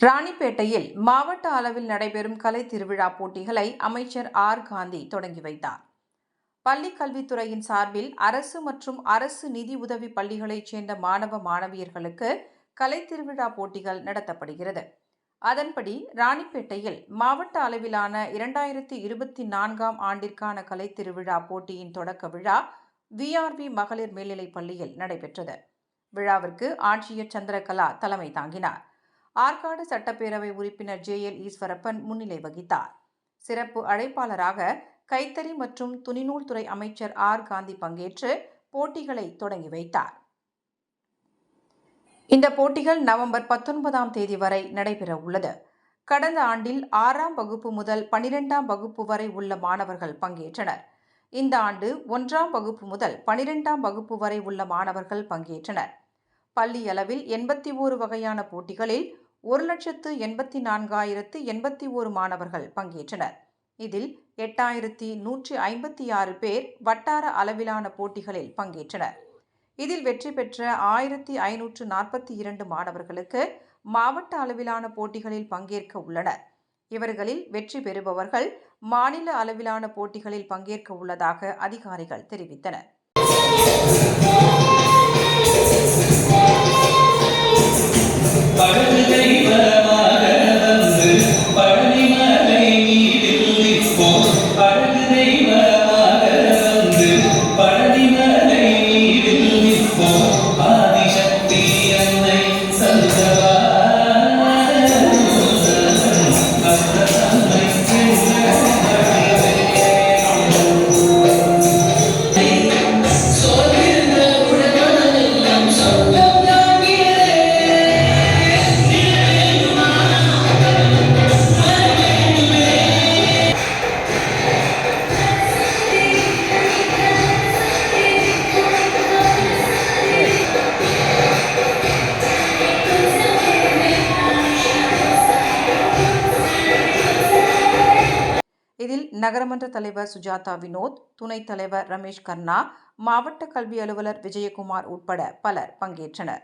ராணிப்பேட்டையில் மாவட்ட அளவில் நடைபெறும் கலை திருவிழா போட்டிகளை அமைச்சர் ஆர். காந்தி தொடங்கி வைத்தார். பள்ளிக் கல்வித்துறையின் சார்பில் அரசு மற்றும் அரசு நிதி உதவி பள்ளிகளைச் சேர்ந்த மாணவ மாணவியர்களுக்கு கலை திருவிழா போட்டிகள் நடத்தப்படுகிறது. அதன்படி ராணிப்பேட்டையில் மாவட்ட அளவிலான இரண்டாயிரத்தி இருபத்தி நான்காம் ஆண்டிற்கான கலை திருவிழா போட்டியின் தொடக்க விழா விஆர்வி மகளிர் மேல்நிலைப் பள்ளியில் நடைபெற்றது. விழாவிற்கு ஆட்சியர் சந்திரகலா தலைமை தாங்கினார். ஆற்காடு சட்டப்பேரவை உறுப்பினர் ஜே எல் ஈஸ்வரப்பன் முன்னிலை வகித்தார். சிறப்பு அழைப்பாளராக கைத்தறி மற்றும் துணிநூல் துறை அமைச்சர் ஆர். காந்தி பங்கேற்று போட்டிகளை தொடங்கி வைத்தார். இந்த போட்டிகள் நவம்பர் பத்தொன்பதாம் தேதி வரை நடைபெற உள்ளது. கடந்த ஆண்டில் ஆறாம் வகுப்பு முதல் பனிரெண்டாம் வகுப்பு வரை உள்ள மாணவர்கள் பங்கேற்றனர். இந்த ஆண்டு ஒன்றாம் வகுப்பு முதல் பனிரெண்டாம் வகுப்பு வரை உள்ள மாணவர்கள் பங்கேற்றனர். பள்ளி அளவில் எண்பத்தி ஓரு வகையான போட்டிகளில் ஒரு லட்சத்து எண்பத்தி நான்காயிரத்து எண்பத்தி ஓரு மாணவர்கள் பங்கேற்றனர். இதில் எட்டாயிரத்தி நூற்றி ஐம்பத்தி ஆறு பேர் வட்டார அளவிலான போட்டிகளில் பங்கேற்றனர். இதில் வெற்றி பெற்ற ஆயிரத்தி ஐநூற்று நாற்பத்தி இரண்டு மாணவர்களுக்கு மாவட்ட அளவிலான போட்டிகளில் பங்கேற்க உள்ளனர். இவர்களில் வெற்றி பெறுபவர்கள் மாநில அளவிலான போட்டிகளில் பங்கேற்க உள்ளதாக அதிகாரிகள் தெரிவித்தனர். படுகை நகரமன்ற தலைவர் சுஜாதா வினோத் துணைத் தலைவர் ரமேஷ் கர்ணா மாவட்ட கல்வி அலுவலர் விஜயகுமார் உட்பட பலர் பங்கேற்றனர்.